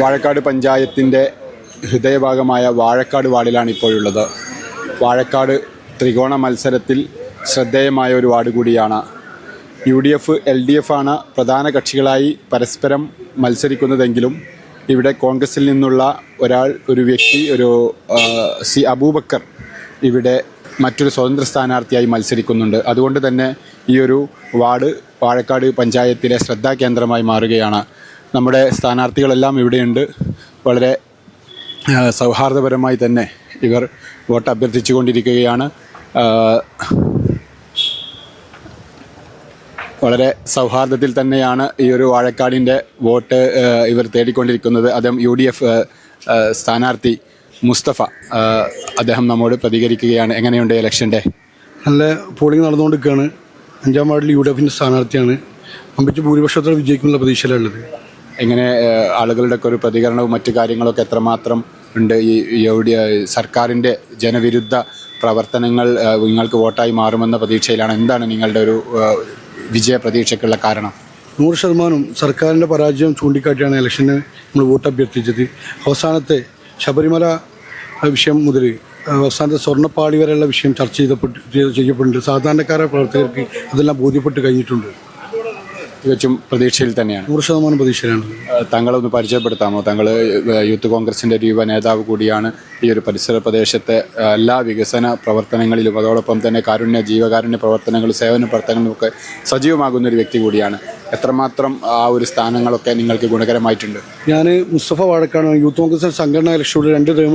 വാഴക്കാട് പഞ്ചായത്തിന്റെ ഹൃദയഭാഗമായ വാഴക്കാട് വാർഡിലാണ് ഇപ്പോഴുള്ളത്. വാഴക്കാട് ത്രികോണ മത്സരത്തിൽ ശ്രദ്ധേയമായ ഒരു വാർഡ് കൂടിയാണ്. U D F L D F ആണ് പ്രധാന കക്ഷികളായി പരസ്പരം മത്സരിക്കുന്നതെങ്കിലും ഇവിടെ കോൺഗ്രസിൽ നിന്നുള്ള ഒരാൾ ഒരു വ്യക്തി ഒരു സി അബൂബക്കർ ഇവിടെ മറ്റൊരു സ്വതന്ത്ര സ്ഥാനാർത്ഥിയായി മത്സരിക്കുന്നുണ്ട്. അതുകൊണ്ട് തന്നെ ഈ ഒരു വാർഡ് വാഴക്കാട് പഞ്ചായത്തിലെ ശ്രദ്ധാകേന്ദ്രമായി മാറുകയാണ്. നമ്മുടെ സ്ഥാനാർത്ഥികളെല്ലാം ഇവിടെയുണ്ട്. വളരെ സൗഹാർദ്ദപരമായി തന്നെ ഇവർ വോട്ട് അഭ്യർത്ഥിച്ചുകൊണ്ടിരിക്കുകയാണ്. കൊണ്ടിരിക്കുകയാണ് വളരെ സൗഹാർദ്ദത്തിൽ തന്നെയാണ് ഈ ഒരു വാഴക്കാടിന്റെ വോട്ട് ഇവർ തേടിക്കൊണ്ടിരിക്കുന്നത്. അദ്ദേഹം യു ഡി എഫ് സ്ഥാനാർത്ഥി മുസ്തഫ അദ്ദേഹം നമ്മോട് പ്രതികരിക്കുകയാണ്. എങ്ങനെയുണ്ട് ഇലക്ഷന്റെ? നല്ല പോളിംഗ് നടന്നുകൊണ്ടിരിക്കുകയാണ്. അഞ്ചാം വാർഡിൽ യു ഡി എഫിന്റെ സ്ഥാനാർത്ഥിയാണ്. അമ്പിച്ച് ഭൂരിപക്ഷത്തോടെ വിജയിക്കുന്നുള്ള പ്രതീക്ഷയിലുള്ളത് എങ്ങനെ ആളുകളുടെ ഒക്കെ ഒരു പ്രതികരണവും മറ്റു കാര്യങ്ങളൊക്കെ എത്രമാത്രം ഉണ്ട്? ഈ യു ഡി സർക്കാരിന്റെ ജനവിരുദ്ധ പ്രവർത്തനങ്ങൾ നിങ്ങൾക്ക് വോട്ടായി മാറുമെന്ന പ്രതീക്ഷയിലാണ്. എന്താണ് നിങ്ങളുടെ ഒരു വിജയ പ്രതീക്ഷയ്ക്കുള്ള കാരണം? നൂറ് ശതമാനം സർക്കാരിന്റെ പരാജയം ചൂണ്ടിക്കാട്ടിയാണ് ഇലക്ഷന് നമ്മൾ വോട്ട് അഭ്യർത്ഥിച്ചത്. അവസാനത്തെ ശബരിമല വിഷയം മുതൽ അവസാനത്തെ സ്വർണപ്പാളി വരെയുള്ള വിഷയം ചർച്ച ചെയ്തപ്പെട്ട് ചെയ്ത് ചെയ്യപ്പെട്ടിട്ടുണ്ട്. സാധാരണക്കാരായ പ്രവർത്തകർക്ക് അതെല്ലാം ബോധ്യപ്പെട്ട് കഴിഞ്ഞിട്ടുണ്ട്. തികച്ചും പ്രതീക്ഷയിൽ തന്നെയാണ്. നൂറ് ശതമാനം പ്രതീക്ഷയിലാണ്. താങ്കളൊന്ന് പരിചയപ്പെടുത്താമോ? താങ്കൾ യൂത്ത് കോൺഗ്രസിന്റെ ഒരു യുവ നേതാവ് കൂടിയാണ് ഈ ഒരു പരിസര പ്രദേശത്തെ എല്ലാ വികസന പ്രവർത്തനങ്ങളിലും അതോടൊപ്പം തന്നെ കാരുണ്യ ജീവകാരുണ്യ പ്രവർത്തനങ്ങൾ സേവന പ്രവർത്തനങ്ങളുമൊക്കെ സജീവമാകുന്ന ഒരു വ്യക്തി കൂടിയാണ്. എത്രമാത്രം ആ ഒരു സ്ഥാനങ്ങളൊക്കെ നിങ്ങൾക്ക് ഗുണകരമായിട്ടുണ്ട്? ഞാൻ മുസ്തഫ വാഴക്കാണ് യൂത്ത് കോൺഗ്രസ് സംഘടനാ ഇലക്ഷനിലൂടെ രണ്ട് ടൈം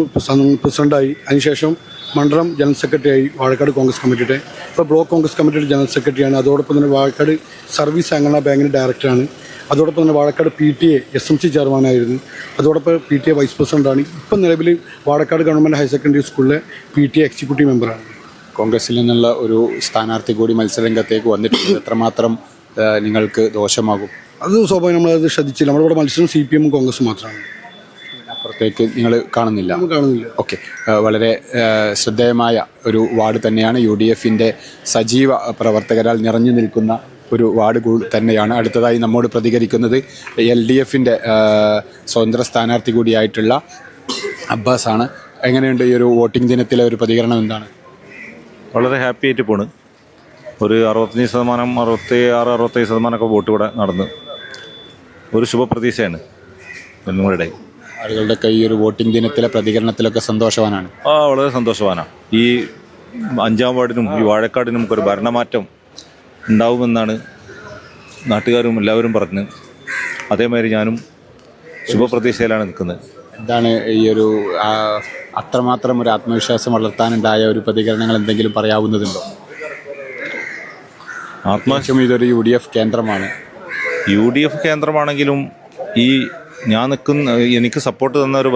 പ്രസിഡന്റായി. അതിനുശേഷം മണ്ഡലം ജനറൽ സെക്രട്ടറിയായി വാഴക്കാട് കോൺഗ്രസ് കമ്മിറ്റിയുടെ. ഇപ്പോൾ ബ്ലോക്ക് കോൺഗ്രസ് കമ്മിറ്റിയുടെ ജനറൽ സെക്രട്ടറിയാണ്. അതോടൊപ്പം തന്നെ വാഴക്കാട് സർവീസ് സംഘടനാ ബാങ്കിന്റെ ഡയറക്ടറാണ്. അതോടൊപ്പം തന്നെ Vazhakkad P T A S M C ചെയർമാനായിരുന്നു. അതോടൊപ്പം പി ടി എ വൈസ് പ്രസിഡന്റാണ് ഇപ്പം നിലവിൽ വാഴക്കാട് ഗവൺമെന്റ് ഹയർ സെക്കൻഡറി സ്കൂളിലെ പി ടി എ എക്സിക്യൂട്ടീവ് മെമ്പറാണ്. കോൺഗ്രസിൽ നിന്നുള്ള ഒരു സ്ഥാനാർത്ഥി കൂടി മത്സരരംഗത്തേക്ക് വന്നിട്ടുണ്ട്. എത്രമാത്രം നിങ്ങൾക്ക് ദോഷമാകും? അത് സ്വാഭാവികം. നമ്മളത് ശ്രദ്ധിച്ചില്ല. നമ്മളിവിടെ മത്സരം സി പി എമ്മും കോൺഗ്രസും മാത്രമാണ്. അപ്പുറത്തേക്ക് നിങ്ങൾ കാണുന്നില്ല? കാണുന്നില്ല. ഓക്കെ. വളരെ ശ്രദ്ധേയമായ ഒരു വാർഡ് തന്നെയാണ് യു ഡി എഫിന്റെ സജീവ പ്രവർത്തകരാൽ നിറഞ്ഞു നിൽക്കുന്ന ഒരു വാർഡ് തന്നെയാണ് അടുത്തതായി നമ്മോട് പ്രതികരിക്കുന്നത് എൽ ഡി എഫിന്റെ സ്വതന്ത്ര സ്ഥാനാർത്ഥി കൂടിയായിട്ടുള്ള അബ്ബാസാണ്. എങ്ങനെയുണ്ട് ഈ ഒരു വോട്ടിംഗ് ദിനത്തിലെ ഒരു പ്രതികരണം എന്താണ്? വളരെ ഹാപ്പി ആയിട്ട് പോണ്. ഒരു അറുപത്തഞ്ച് ശതമാനം അറുപത്തി ആറ് അറുപത്തേഴ് ശതമാനമൊക്കെ വോട്ട് ഇവിടെ നടന്നു ഒരു ശുഭപ്രതീക്ഷയാണ് നിങ്ങളുടെ ആളുകളുടെയൊക്കെ ഈ ഒരു വോട്ടിംഗ് ദിനത്തിലെ പ്രതികരണത്തിലൊക്കെ സന്തോഷവാനാണ്. ആ വളരെ സന്തോഷവാനാണ്. ഈ അഞ്ചാം വാർഡിനും ഈ വാഴക്കാടിനും ഒരു ഭരണമാറ്റം ഉണ്ടാവുമെന്നാണ് നാട്ടുകാരും എല്ലാവരും പറഞ്ഞ്. അതേമാതിരി ഞാനും ശുഭപ്രതീക്ഷയിലാണ് നിൽക്കുന്നത്. എന്താണ് ഈ ഒരു അത്രമാത്രം ഒരു ആത്മവിശ്വാസം വളർത്താനുണ്ടായ ഒരു പ്രതികരണങ്ങൾ എന്തെങ്കിലും പറയാവുന്നതുണ്ടോ? ആത്മാ ആവശ്യം ഇതൊരു യു ഡി എഫ് കേന്ദ്രമാണ്. യു ഡി എഫ് കേന്ദ്രമാണെങ്കിലും ഈ ഞാൻ നിൽക്കുന്ന എനിക്ക് സപ്പോർട്ട് തന്ന ഒരു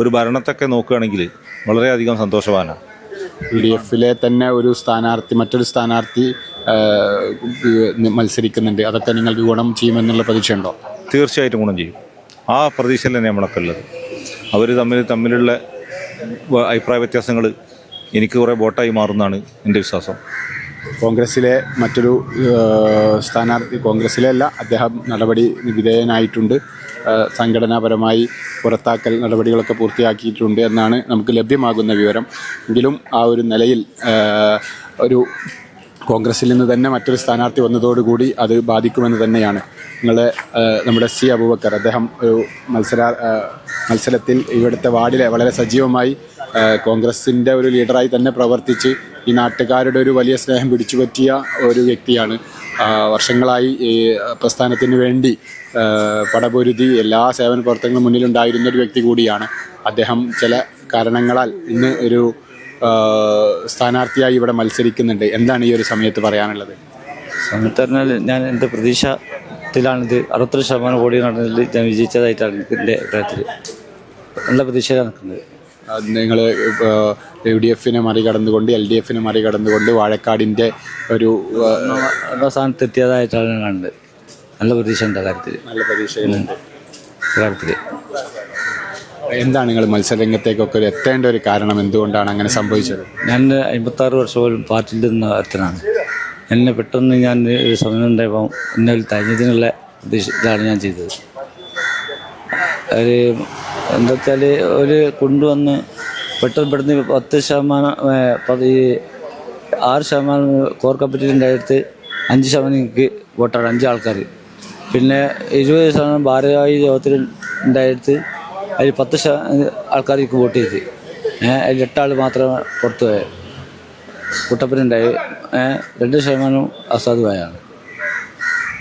ഒരു ഭരണത്തൊക്കെ നോക്കുകയാണെങ്കിൽ വളരെയധികം സന്തോഷവാനാണ്. യു ഡി എഫിലെ തന്നെ ഒരു സ്ഥാനാർത്ഥി മറ്റൊരു സ്ഥാനാർത്ഥി മത്സരിക്കുന്നുണ്ട്. അതൊക്കെ നിങ്ങൾക്ക് ഗുണം ചെയ്യുമെന്നുള്ള പ്രതീക്ഷയുണ്ടോ? തീർച്ചയായിട്ടും ഗുണം ചെയ്യും. ആ പ്രതീക്ഷയിൽ തന്നെ നമ്മളൊക്കെ ഉള്ളത്. അവർ തമ്മിൽ തമ്മിലുള്ള അഭിപ്രായ വ്യത്യാസങ്ങൾ എനിക്ക് കുറേ വോട്ടായി മാറുന്നതാണ് എന്റെ വിശ്വാസം. കോൺഗ്രസിലെ മറ്റൊരു സ്ഥാനാർത്ഥി കോൺഗ്രസ്സിലെ അല്ല അദ്ദേഹം നടപടി വിധേയനായിട്ടുണ്ട്. സംഘടനാപരമായി പുറത്താക്കൽ നടപടികളൊക്കെ പൂർത്തിയാക്കിയിട്ടുണ്ട് എന്നാണ് നമുക്ക് ലഭ്യമാകുന്ന വിവരം. എങ്കിലും ആ ഒരു നിലയിൽ ഒരു കോൺഗ്രസിൽ നിന്ന് തന്നെ മറ്റൊരു സ്ഥാനാർത്ഥി വന്നതോടുകൂടി അത് ബാധിക്കുമെന്ന് തന്നെയാണ്. നിങ്ങൾ നമ്മുടെ സി അബൂബക്കർ അദ്ദേഹം ഒരു മത്സര മത്സരത്തിൽ ഇവിടുത്തെ വാർഡിലെ വളരെ സജീവമായി കോൺഗ്രസിന്റെ ഒരു ലീഡറായി തന്നെ പ്രവർത്തിച്ച് ഈ നാട്ടുകാരുടെ ഒരു വലിയ സ്നേഹം പിടിച്ചുപറ്റിയ ഒരു വ്യക്തിയാണ്. വർഷങ്ങളായി ഈ പ്രസ്ഥാനത്തിന് വേണ്ടി പടപൊരുതി എല്ലാ സേവന പ്രവർത്തനങ്ങളും മുന്നിലുണ്ടായിരുന്ന ഒരു വ്യക്തി കൂടിയാണ്. അദ്ദേഹം ചില കാരണങ്ങളാൽ ഇന്ന് ഒരു സ്ഥാനാർത്ഥിയായി ഇവിടെ മത്സരിക്കുന്നുണ്ട്. എന്താണ് ഈ ഒരു സമയത്ത് പറയാനുള്ളത്? സമയത്ത് പറഞ്ഞാൽ ഞാൻ എന്റെ പ്രതീക്ഷത്തിലാണിത്. അറുപത്തൊരു ശതമാനം കോടി നടന്നതിൽ ഞാൻ വിജയിച്ചതായിട്ടാണ് എനിക്ക് എന്റെ അഭിപ്രായത്തിൽ നല്ല പ്രതീക്ഷയിലാണ് നിൽക്കുന്നത്. നിങ്ങൾ യു ഡി എഫിനെ മറികടന്നുകൊണ്ട് എൽ ഡി എഫിനെ മറികടന്നുകൊണ്ട് വാഴക്കാടിന്റെ ഒരു ആ, രണ്ടാം സ്ഥാനത്ത് എത്തിയതായിട്ടാണ് ഞാൻ കാണുന്നത് നല്ല പ്രതീക്ഷ ഉണ്ട് കാര്യത്തിൽ. നല്ല പ്രതീക്ഷയിലുണ്ട്. ആ കാര്യത്തിൽ. എന്താണ് നിങ്ങൾ മത്സരരംഗത്തേക്കൊക്കെ ഒരു എത്തേണ്ട ഒരു കാരണം എന്തുകൊണ്ടാണ് അങ്ങനെ സംഭവിച്ചത്? ഞാൻ അമ്പത്താറ് വർഷവും പാർട്ടിയിൽ നിന്ന അത്തനാണ് എന്നെ പെട്ടെന്ന് ഞാൻ ഒരു സമയം ഉണ്ടായപ്പോൾ എന്നെ തഴഞ്ഞതിനുള്ള പ്രതീക്ഷ ഇതാണ് ഞാൻ ചെയ്തത്. ഒരു എന്താ വെച്ചാൽ ഒരു കൊണ്ടുവന്ന് പെട്ടെന്ന് പെട്ടെന്ന് പത്ത് ശതമാനം ഈ ആറ് ശതമാനം കോർ കമ്മിറ്റിന്റെ അടുത്ത് അഞ്ച് ശതമാനം എനിക്ക് വോട്ടാണ് അഞ്ച് ആൾക്കാർ പിന്നെ ഇരുപത് ശതമാനം ഭാരവാഹി യോഗത്തിൽ ഉണ്ടായിട്ട് അതിൽ പത്ത് ശ ആൾക്കാർക്ക് വോട്ട് ചെയ്ത്. അതിൽ എട്ടാൾ മാത്രമേ പുറത്തു പോയത് കുട്ടപ്പനുണ്ടായി. രണ്ട് ശതമാനം അസാധുവായാണ്.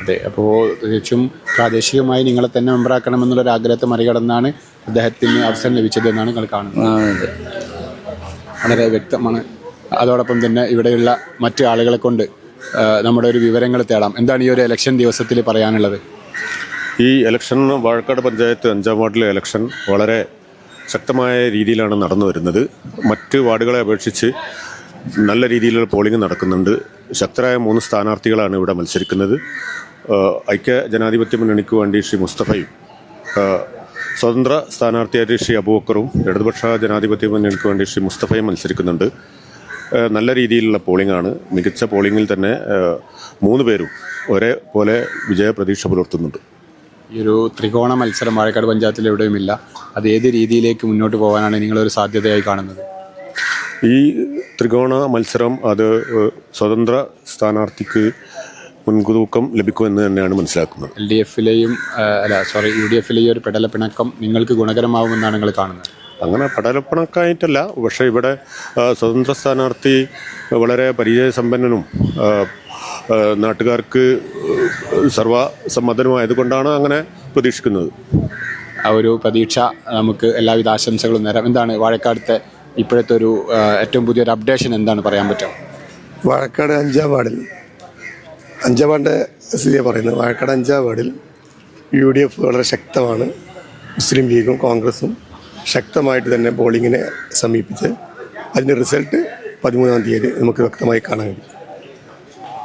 അതെ അപ്പോൾ തികച്ചും പ്രാദേശികമായി നിങ്ങളെ തന്നെ മെമ്പറാക്കണമെന്നുള്ളൊരു ആഗ്രഹത്തെ മറികടന്നാണ് അദ്ദേഹത്തിന് അവസരം ലഭിച്ചത് എന്നാണ് നിങ്ങൾ കാണുന്നത്. വളരെ വ്യക്തമാണ്. അതോടൊപ്പം തന്നെ ഇവിടെയുള്ള മറ്റു ആളുകളെ കൊണ്ട് നമ്മുടെ ഒരു വിവരങ്ങൾ തേടാം. എന്താണ് ഈ ഒരു ഇലക്ഷൻ ദിവസത്തിൽ പറയാനുള്ളത്? ഈ ഇലക്ഷൻ വാഴക്കാട് പഞ്ചായത്ത് അഞ്ചാം വാർഡിലെ ഇലക്ഷൻ വളരെ ശക്തമായ രീതിയിലാണ് നടന്നു വരുന്നത്. മറ്റ് വാർഡുകളെ അപേക്ഷിച്ച് നല്ല രീതിയിലുള്ള പോളിംഗ് നടക്കുന്നുണ്ട്. ശക്തരായ മൂന്ന് സ്ഥാനാർത്ഥികളാണ് ഇവിടെ മത്സരിക്കുന്നത്. ഐക്യ ജനാധിപത്യ മുന്നണിക്ക് വേണ്ടി ശ്രീ മുസ്തഫയും സ്വതന്ത്ര സ്ഥാനാർത്ഥിയായിട്ട് ശ്രീ അബൂബക്കറും ഇടതുപക്ഷ ജനാധിപത്യ മുന്നണിക്ക് വേണ്ടി ശ്രീ മുസ്തഫയും മത്സരിക്കുന്നുണ്ട്. നല്ല രീതിയിലുള്ള പോളിംഗ് ആണ്. മികച്ച പോളിംഗിൽ തന്നെ മൂന്ന് പേരും ഒരേപോലെ വിജയപ്രതീക്ഷ പുലർത്തുന്നുണ്ട്. ഈ ഒരു ത്രികോണ മത്സരം വാഴക്കാട് പഞ്ചായത്തിൽ എവിടെയുമില്ല. അത് ഏത് രീതിയിലേക്ക് മുന്നോട്ട് പോകാനാണ് നിങ്ങളൊരു സാധ്യതയായി കാണുന്നത്? ഈ ത്രികോണ മത്സരം അത് സ്വതന്ത്ര സ്ഥാനാർത്ഥിക്ക് മുൻതൂക്കം ലഭിക്കുമെന്ന് തന്നെയാണ് മനസ്സിലാക്കുന്നത്. എൽ ഡി എഫിലെയും അല്ല സോറി യു ഡി എഫിലെയും ഒരു പെടല പിണക്കം നിങ്ങൾക്ക് ഗുണകരമാവുമെന്നാണ് നിങ്ങൾ കാണുന്നത്? അങ്ങനെ പടലപ്പണക്കായിട്ടല്ല പക്ഷേ ഇവിടെ സ്വതന്ത്ര സ്ഥാനാർത്ഥി വളരെ പരിചയസമ്പന്നനും നാട്ടുകാർക്ക് സർവസമ്മതനുമായതുകൊണ്ടാണ് അങ്ങനെ പ്രതീക്ഷിക്കുന്നത്. ആ ഒരു പ്രതീക്ഷ നമുക്ക് എല്ലാവിധ ആശംസകളും നേരം. എന്താണ് വാഴക്കാടത്തെ ഇപ്പോഴത്തെ ഒരു ഏറ്റവും പുതിയൊരു അപ്ഡേഷൻ എന്താണ് പറയാൻ പറ്റുക? വാഴക്കാട് അഞ്ചാം വാർഡിൽ. അഞ്ചാം വാർഡിന്റെ സ്ഥിതിയാണ് പറയുന്നത്. വാഴക്കാട് അഞ്ചാം വാർഡിൽ യു ഡി എഫ് വളരെ ശക്തമാണ്. മുസ്ലിം ലീഗും കോൺഗ്രസും ശക്തമായിട്ട് തന്നെ പോളിങ്ങിനെ സമീപിച്ച് അതിന്റെ റിസൾട്ട് പതിമൂന്നാം തീയതി നമുക്ക് വ്യക്തമായി കാണാൻ കഴിയും.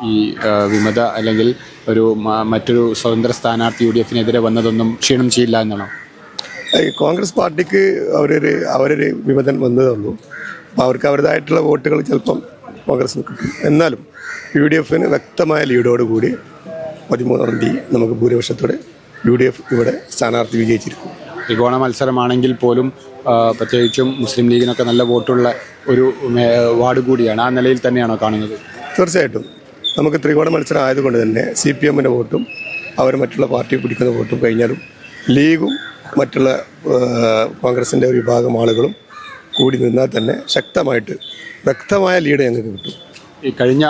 ഈ വിമത അല്ലെങ്കിൽ ഒരു മറ്റൊരു സ്വതന്ത്ര സ്ഥാനാർത്ഥി യു ഡി എഫിനെതിരെ വന്നതൊന്നും ക്ഷീണം ചെയ്യില്ല എന്നാണോ? കോൺഗ്രസ് പാർട്ടിക്ക് അവരൊരു അവരൊരു വിമതൻ വന്നതേ ഉള്ളൂ. അപ്പോൾ അവർക്ക് അവരുടേതായിട്ടുള്ള വോട്ടുകൾ ചിലപ്പം കോൺഗ്രസ് കിട്ടും എന്നാലും യു ഡി എഫിന് വ്യക്തമായ ലീഡോടുകൂടി പതിമൂന്നാം തീയതി നമുക്ക് ഭൂരിപക്ഷത്തോടെ യു ഡി എഫ് ഇവിടെ സ്ഥാനാർത്ഥി വിജയിച്ചിരിക്കും. ത്രികോണ മത്സരമാണെങ്കിൽ പോലും പ്രത്യേകിച്ചും മുസ്ലിം ലീഗിനൊക്കെ നല്ല വോട്ടുള്ള ഒരു വാർഡ് കൂടിയാണ്. ആ നിലയിൽ തന്നെയാണോ കാണുന്നത്? തീർച്ചയായിട്ടും. നമുക്ക് ത്രികോണ മത്സരം ആയതുകൊണ്ട് തന്നെ സി പി എമ്മിന്റെ വോട്ടും അവർ മറ്റുള്ള പാർട്ടി പിടിക്കുന്ന വോട്ടും കഴിഞ്ഞാലും ലീഗും മറ്റുള്ള കോൺഗ്രസിന്റെ ഒരു വിഭാഗം ആളുകളും കൂടി നിന്നാൽ തന്നെ ശക്തമായിട്ട് വ്യക്തമായ ലീഡ് ഞങ്ങൾക്ക് കിട്ടും. ഈ കഴിഞ്ഞ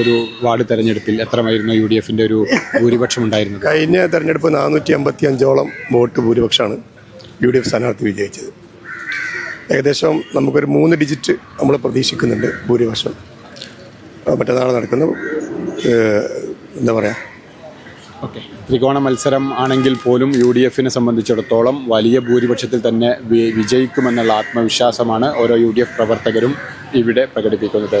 ഒരു വാർഡ് തെരഞ്ഞെടുപ്പിൽ എത്രമായിരുന്നു യു ഡി എഫിന്റെ ഒരു ഭൂരിപക്ഷം ഉണ്ടായിരുന്നത്? കഴിഞ്ഞ തെരഞ്ഞെടുപ്പ് നാനൂറ്റി അമ്പത്തി അഞ്ചോളം വോട്ട് ഭൂരിപക്ഷമാണ് യു ഡി എഫ് സ്ഥാനാർത്ഥി വിജയിച്ചത്. ഏകദേശം നമുക്കൊരു മൂന്ന് ഡിജിറ്റ് നമ്മൾ പ്രതീക്ഷിക്കുന്നുണ്ട് ഭൂരിപക്ഷം. മറ്റന്നാൾ നടക്കുന്ന. എന്താ പറയുക ഓക്കെ. ത്രികോണ മത്സരം ആണെങ്കിൽ പോലും യു ഡി എഫിനെ സംബന്ധിച്ചിടത്തോളം വലിയ ഭൂരിപക്ഷത്തിൽ തന്നെ വിജയിക്കുമെന്നുള്ള ആത്മവിശ്വാസമാണ് ഓരോ യു ഡി എഫ് പ്രവർത്തകരും ഇവിടെ പ്രകടിപ്പിക്കുന്നത്.